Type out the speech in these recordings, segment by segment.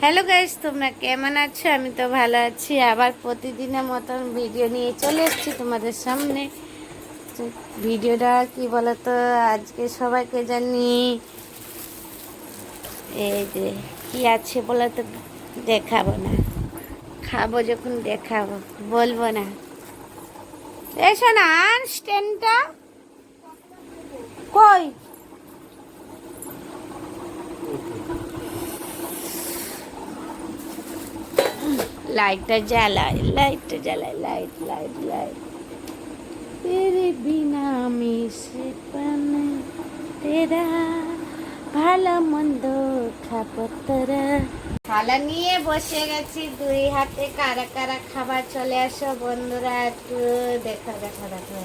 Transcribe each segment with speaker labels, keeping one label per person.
Speaker 1: Hello guys, তোমরা কেমন আছো? আমি তো ভালো আছি। আবার প্রতিদিনের মতন ভিডিও নিয়ে চলে এসেছি তোমাদের সামনে। ভিডিওটা কি বলতো, আজকে সবাইকে জানি। এই যে, কি আছে বলে তো দেখাবো না। খাব যখন দেখাবো, বলব না। এসো না স্ট্যান্ডটা কই? লাইটটা জ্বালাই লাইটটা জ্বালাই লাইট লাইট লাইট। তেরে বিনা সে পানে তেরা ভালো মন্দ খাপতরা থালা নিয়ে বসে গেছি দুই হাতে কারা কারা খাবার চলে আসো বন্ধুরা একটু দেখা দেখা দেখা।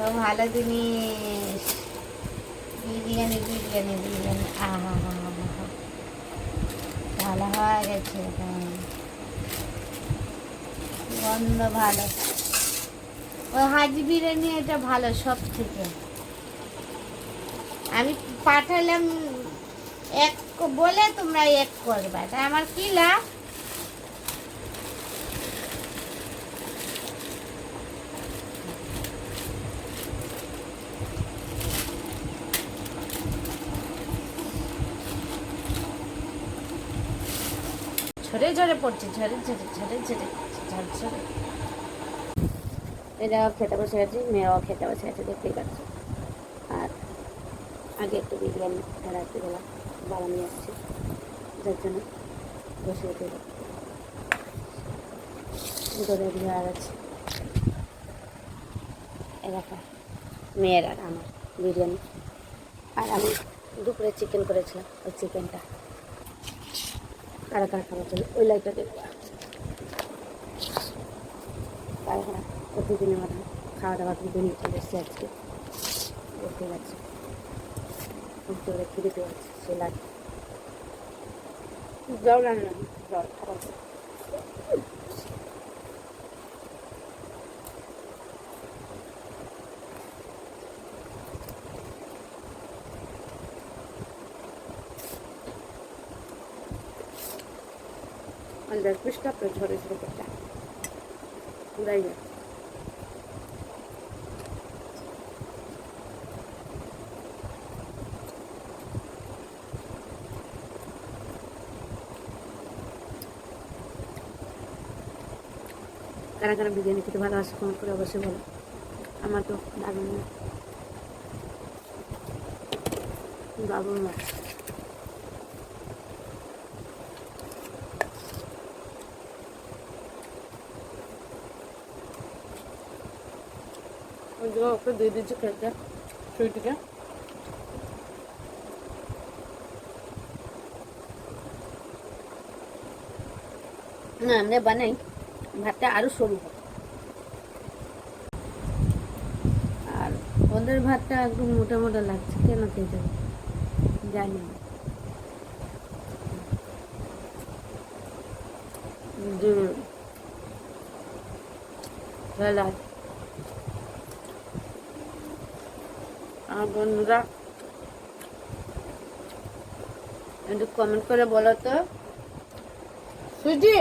Speaker 1: তো ভালো জিনিস। বিরিয়ানি বিরিয়ানি বিরিয়ানি। আহা হা হা ভালো হয়ে গেছে গন্ধ ভালো। ও হাজি বিরিয়ানি এটা ভালো সব থেকে আমি পাঠালাম এক বলে তোমরা এক করবে। তা আমার কি লাভ? ঝরে ঝরে পড়ছে, ঝরে ঝরে ঝরে ঝরে ঝরে ঝরে। এরাও খেতে বসে গেছে মেয়েরাও খেতে বসে গেছে, দেখতেই পাচ্ছ। আর আগে একটু বিরিয়ানি রাত্রিবেলা বাবা নিয়ে আসছে, যার জন্য বসে যেতে দুটো বিহার আছে। এলাকা মেয়ের আর আমার বিরিয়ানি। আর আমি দুপুরে চিকেন করেছিলাম, ওই চিকেনটা কারা কারা খাবার জন্য? ওই লাইটটা দেখব কারা কারা প্রতিদিনের মতো খাওয়া দাওয়া কিন্তু নিয়ে চলে এসেছি আজকে। দেখতে পাচ্ছি বুঝতে পারে খিদে পেয়ে যাচ্ছে সে লাইট। জল রান্না জল যাক পৃষ্ঠা ঝরে ঝরে করতে উড়াই যাক কারা কারা বিরিয়ানি খেতে ভালোবাসে কমেন্ট করে অবশ্যই বলো। আমার তো দারুণ দারুণ লাগছে ওই যে ওকে দিয়ে দিচ্ছি খেতে সুইটিকে না আমরা বানাই ভাতটা আরও সরু হয় আর ওদের ভাতটা একটু মোটা মোটা লাগছে কেন খেতে জানি না। হুম। ভালো আছে। আর বন্ধুরা। একটু কমেন্ট করে বলো তো। সুজি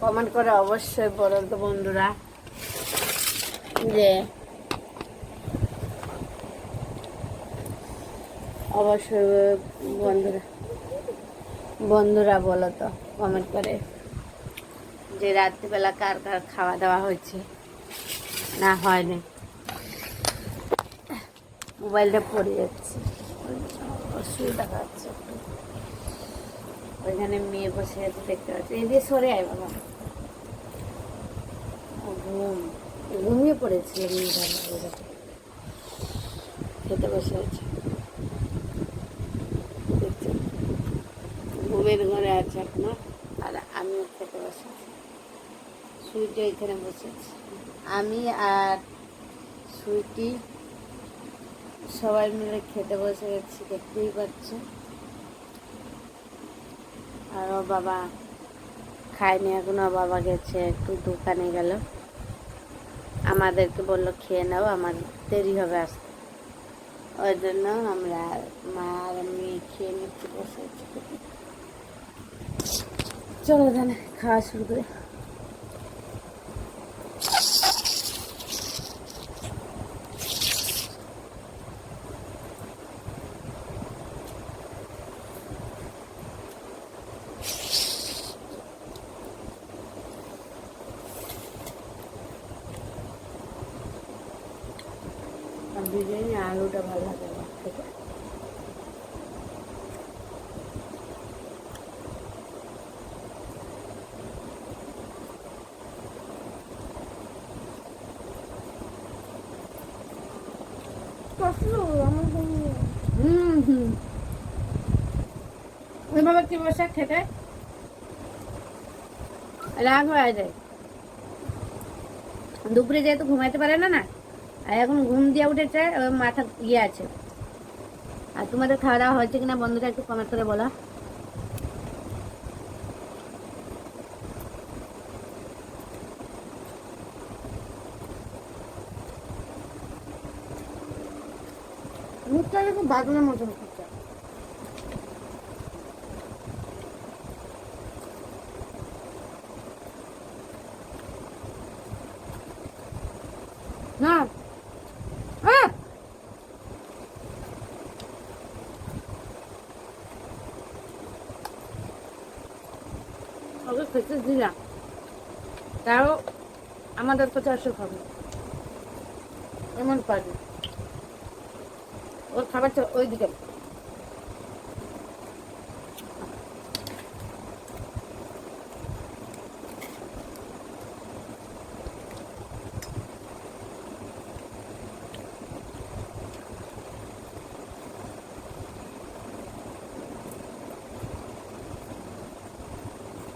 Speaker 1: কমেন্ট করে অবশ্যই বলো তো বন্ধুরা। যে অবশ্যই বন্ধুরা। বন্ধুরা বলো তো। কমেন্ট করে যে রাত্রিবেলা কার কার খাওয়া দাওয়া হয়েছে? না হয়নি মোবাইলটা পড়ে যাচ্ছে। অসুবিধা পাচ্ছে ওইখানে মেয়ে বসে আছে, দেখতে পাচ্ছি। এই দিয়ে সরে আয় বাবা। ঘুম। ঘুমিয়ে পড়েছিল মেয়েটা। খেতে বসে আছে দেখছি ঘুমের ঘরে আছে এখনও আর আমিও খেতে বসে সুইটি এখানে বসে আমি আর সুইটি সবাই মিলে খেতে বসে গেছি, দেখতেই পাচ্ছ আর ও বাবা খায়নি, এখন ও বাবা গেছে একটু দোকানে গেল। আমাদেরকে বলল, খেয়ে নাও, আমার দেরি হবে আসতে। ওই জন্য আমরা মা আর আমি খেয়ে নিচ্ছি, বসে। চলো তাহলে খাওয়া শুরু করে। বিরিয়ানি আলুটা ভালো লাগে আমার খেতে। ওইভাবে কি বসে খেতে? রাগ হয়ে যায়। দুপুরে ঘুমাইতে পারে না না, আর এখন ঘুম দিয়ে উঠেছে মাথা ইয়ে আছে। আর তোমাদের খাওয়া দাওয়া হয়েছে কিনা বন্ধুরা একটু কমেন্ট করে বলো। মুখটা খুব বাদলের মতন করছে না আহ! ওকে খেতে দিলাম তাও আমাদের তো চারশো খাবে এমন পারি ওর খাবারটা ওই দিকে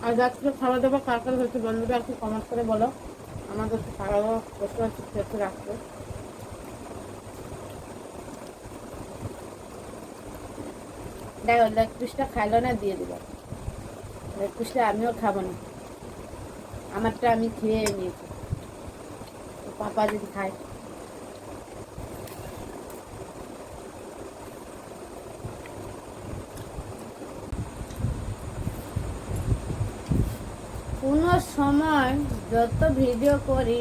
Speaker 1: আর রাত্রে খাওয়া দাওয়া কার কার হচ্ছে বন্ধুরা একটু কমেন্ট করে বলো। আমাদের তো খাওয়া দাওয়া বসে আছি, খেতে রাখতে দেখো লেগ পিসটা খাইলো না, দিয়ে দিল। লেগ পিসটা আমিও খাব না। আমারটা আমি খেয়ে নিয়েছি। পাপা যদি খায় কোনো সময় যত ভিডিও করি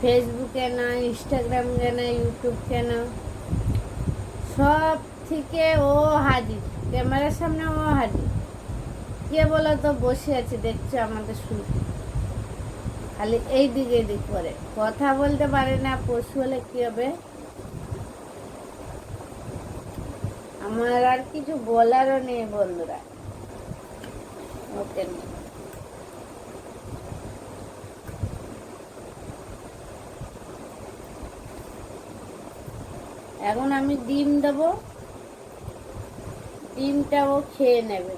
Speaker 1: ফেসবুকে না ইনস্টাগ্রামে না ইউটিউবকে না সব থেকে ও হাজির ক্যামেরার সামনে ও হাজির কে বলো তো বসে আছে, দেখছ আমাদের শুরু। খালি এই দিকে এদিক করে। কথা বলতে পারে না, পশু হলে কি হবে? আমার আর কিছু বলারও নেই, বন্ধুরা। ওকে এখন আমি ডিম দেব। ডিমটা ও খেয়ে নেবে।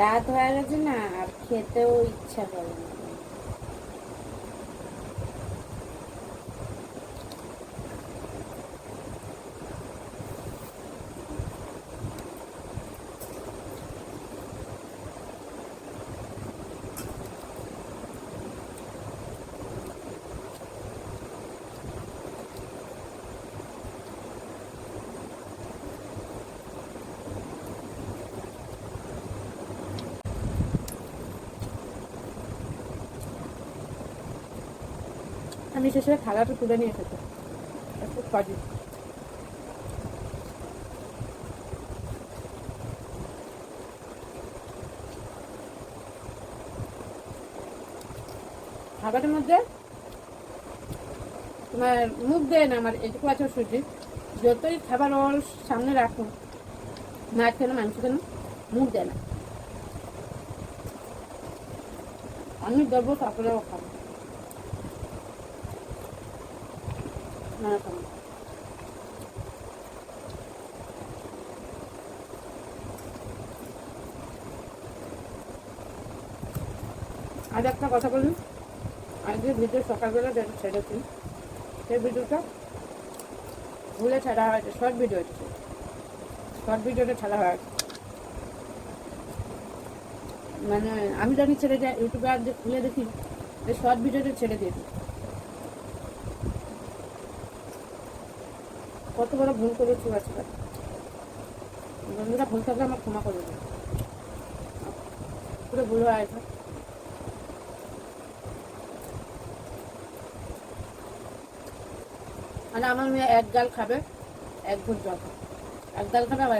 Speaker 1: রাত হয়ে গেছে না, আর খেতেও ইচ্ছা করে না। আমি শেষে থালাটা তুলে নিয়ে এসেছি। খাবারের মধ্যে তোমার মুখ দেয় না আমার এটুকু আছে সুজি। যতই খাবার ওর সামনে রাখুন মাছ কেন মাংস কেন মুখ দেয় না আমি দেবো, তারপরে ও খাব। না। আর একটা কথা বলুন।
Speaker 2: আজকে ভিডিও সকালবেলা ছেড়েছি সেই ভিডিওটা ভুলে ছাড়া হয়েছে শর্ট ভিডিও হচ্ছে শর্ট ভিডিওটা ছাড়া হয়েছে মানে আমি জানি ছেড়ে যাই ইউটিউবে আর খুলে দেখি শর্ট ভিডিওটা ছেড়ে দিয়েছি কত বড় ভুল করেছি আজকে বন্ধুরা ভুল থাকলে আমার ক্ষমা করে দেবে। পুরো ভুল হয়ে মানে আমার মেয়ে এক গাল খাবে, এক ঘুর জল। এক গাল খাবে আবার।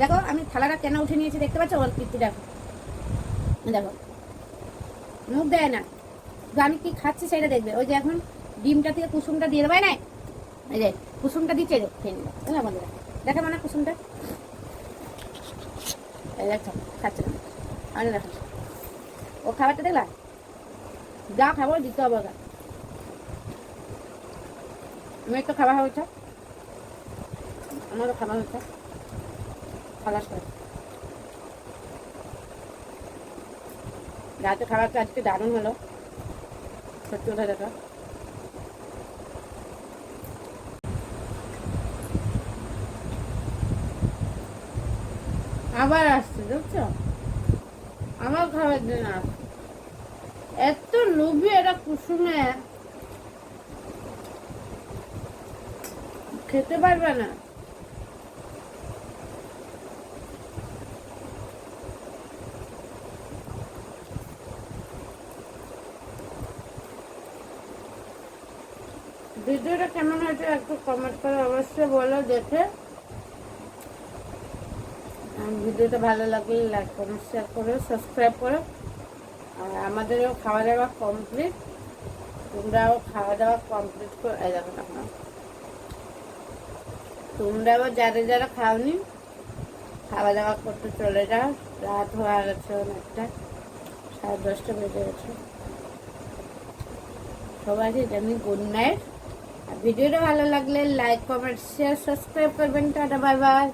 Speaker 2: দেখো, আমি থালাটা কেন উঠে নিয়েছি দেখতে পাচ্ছ? ওর কীর্তি দেখো। দেখো। মুখ দেয় না। আমি কি খাচ্ছি সেটা দেখবে। ওই যে এখন ডিমটা থেকে কুসুমটা দিয়ে দেবে না এই যে, কুসুমটা দিচ্ছে খেয়ে নিল। আমাদের দেখে মানে কুসুমটা। খাচ্ছে দেখো। ও খাবারটা দেখলা? যা খাব, দিতে হবে ওকে। আমি একটু খাবার হয়েছে আমারও খাবার হয়েছে খালাস করে। রাতে খাবারটা আজকে দারুণ হলো। সত্যি কথা দেখা। আবার আসছে বুঝছ আমার খাবার দিন আসছে। এত লোভী এটা কুসুমে। খেতে পারবে না। ভিডিওটা কেমন হয়েছে একটু কমেন্ট করে অবশ্যই বলো, দেখে ভিডিওটা ভালো লাগলে লাইক কমেন্ট শেয়ার করো সাবস্ক্রাইব করো। আর আমাদেরও খাওয়া দাওয়া কমপ্লিট তোমরাও খাওয়া দাওয়া কমপ্লিট করে। দেখো আপনার তোমরাও যারা যারা খাওনি, খাওয়া দাওয়া করতে চলে যাও। রাত হয়ে গেছে অনেকটা, সাড়ে দশটা বেজে গেছে। সবাইকে জানি গুড নাইট। আর ভিডিওটা ভালো লাগলে লাইক কমেন্ট শেয়ার সাবস্ক্রাইব করবেন। Tata bye by